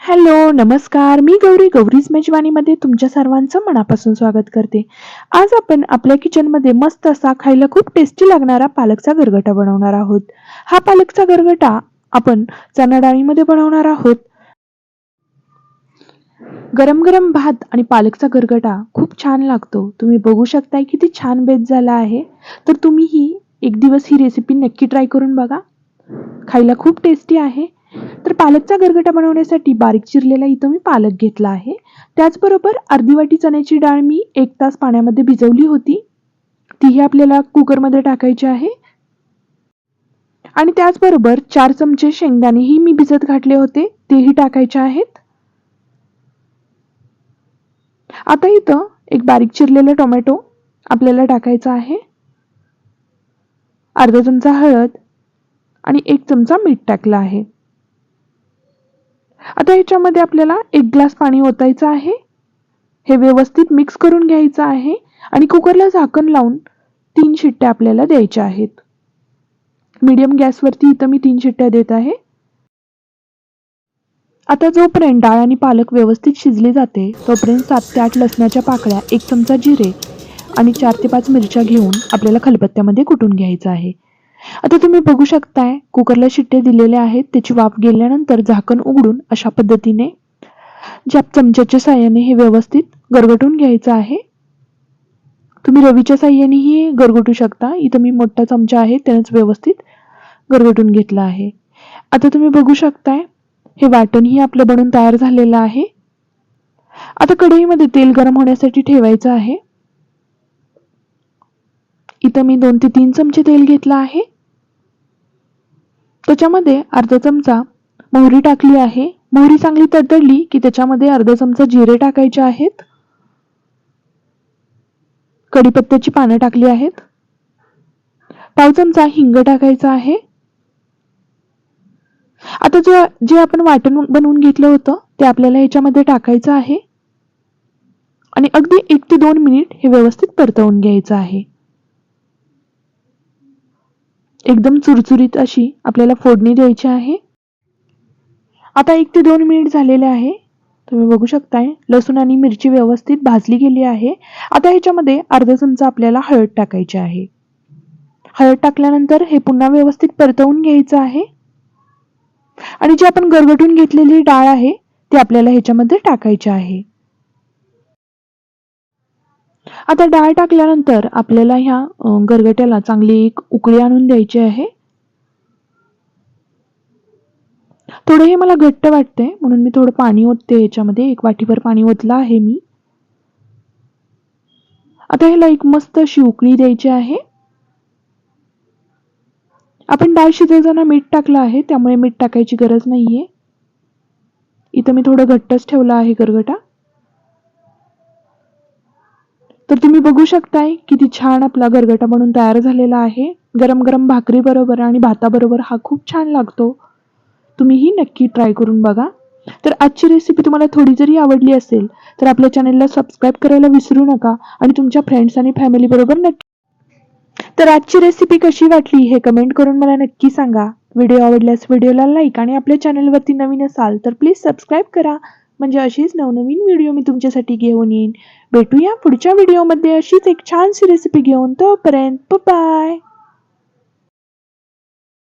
Hello नमस्कार. मी गौरी गौरीज मेजवानीमध्ये तुमच्या सर्वांचं मनापासून स्वागत करते. आज आपण आपल्या किचनमध्ये मस्त असा खायला खूप टेस्टी लागणारा पालकचा गरगटा बनवणार आहोत. हा पालकचा गरगटा आपण चणा डाळीमध्ये बनवणार आहोत. गरम गरम भात आणि पालकचा गरगटा खूप छान लागतो. तुम्ही बघू शकताय किती छान बेत झाला आहे. तर तुम्हीही एक दिवस ही रेसिपी नक्की ट्राय करून बघा. खायला खूप टेस्टी आहे. तर पालकचा गरगटा बनवण्यासाठी बारीक चिरलेला इथं मी पालक घेतला आहे. त्याचबरोबर अर्धी वाटी चण्याची डाळ मी एक तास पाण्यामध्ये भिजवली होती. तीही आपल्याला कुकरमध्ये टाकायची आहे. आणि त्याचबरोबर चार चमचे शेंगदाणेही मी भिजत घातले होते. तेही टाकायचे आहेत. आता इथं एक बारीक चिरलेला टोमॅटो आपल्याला टाकायचा आहे. अर्धा चमचा हळद आणि एक चमचा मीठ टाकलं आहे. आता ह्याच्यामध्ये आपल्याला एक ग्लास पाणी ओतायचं आहे. हे व्यवस्थित मिक्स करून घ्यायचं आहे आणि कुकरला झाकण लावून तीन शिट्ट्या आपल्याला द्यायच्या आहेत. मीडियम गॅसवरती इथं मी तीन शिट्ट्या देत आहे. आता जोपर्यंत डाळ आणि पालक व्यवस्थित शिजले जाते तोपर्यंत सात ते आठ लसणाच्या पाकळ्या एक चमचा जिरे आणि चार ते पाच मिरच्या घेऊन आपल्याला खलबत्त्यामध्ये कुटून घ्यायचं आहे. आता तुम्ही बघू शकताय कुकरला शिट्टे दिलेले आहेत त्याची वाफ गेल्यानंतर झाकण उघडून अशा पद्धतीने ज्या चमच्याच्या साह्याने हे व्यवस्थित गरगटून घ्यायचं आहे. तुम्ही रवीच्या साह्यानेही गरगटू शकता. इथं मी मोठा चमचा आहे त्यानेच व्यवस्थित गरगटून घेतला आहे. आता तुम्ही बघू शकताय हे वाटणही आपलं बनून तयार झालेलं आहे. आता कढईमध्ये तेल गरम होण्यासाठी ठेवायचं आहे. इथं मी दोन ते तीन चमचे तेल घेतलं आहे. त्याच्यामध्ये अर्धा चमचा मोहरी टाकली आहे. मोहरी चांगली तडतडली की त्याच्यामध्ये अर्धा चमचा जिरे टाकायचे आहेत. कढीपत्त्याची पानं टाकली आहेत. पाव चमचा हिंग टाकायचा आहे. आता जो जे आपण वाटण बनवून घेतलं होतं ते आपल्याला ह्याच्यामध्ये टाकायचं आहे. आणि अगदी एक ते दोन मिनिट हे व्यवस्थित परतवून घ्यायचं आहे. एकदम चुरचुरीत अशी आपल्याला फोडणी द्यायची आहे. आता एक ते दोन मिनिट झालेले आहे. तुम्ही बघू शकताय लसूण आणि मिरची व्यवस्थित भाजली गेली आहे. आता ह्याच्यामध्ये अर्धा चमचा आपल्याला हळद टाकायची आहे. हळद टाकल्यानंतर हे पुन्हा व्यवस्थित परतवून घ्यायचं आहे. आणि जी आपण गरगटून घेतलेली डाळ आहे ती आपल्याला ह्याच्यामध्ये टाकायची आहे. आता डाळ टाकल्यानंतर आपल्याला ह्या गरगट्याला चांगली एक उकळी आणून द्यायची आहे. थोडं हे मला घट्ट वाटते म्हणून मी थोडं पाणी ओतते याच्यामध्ये एक वाटीभर पाणी ओतलं आहे मी. आता ह्याला एक मस्त अशी उकळी द्यायची आहे. आपण डाळ शिजवताना मीठ टाकलं आहे त्यामुळे मीठ टाकायची गरज नाहीये. इथं मी थोडं घट्टच ठेवलं आहे गरगटा. तर तुम्ही बघू शकताय किती छान आपला गरगटा बनून तयार झालेला आहे. गरम गरम भाकरी बरोबर आणि भाताबरोबर हा खूप छान लागतो. तुम्हीही नक्की ट्राय करून बघा. तर आजची रेसिपी तुम्हाला थोडी जरी आवडली असेल तर आपल्या चॅनलला सबस्क्राईब करायला विसरू नका आणि तुमच्या फ्रेंड्स आणि फॅमिलीबरोबर नक्की तर आजची रेसिपी कशी वाटली हे कमेंट करून मला नक्की सांगा. व्हिडिओ आवडल्यास व्हिडिओला लाईक आणि आपल्या चॅनलवरती नवीन असाल तर प्लीज सबस्क्राईब करा. म्हणजे अशीच नवनवीन व्हिडिओ मी तुमच्यासाठी घेऊन येईन. भेटूया पुढच्या व्हिडिओमध्ये अशीच एक छानशी रेसिपी घेऊन. तोपर्यंत बाय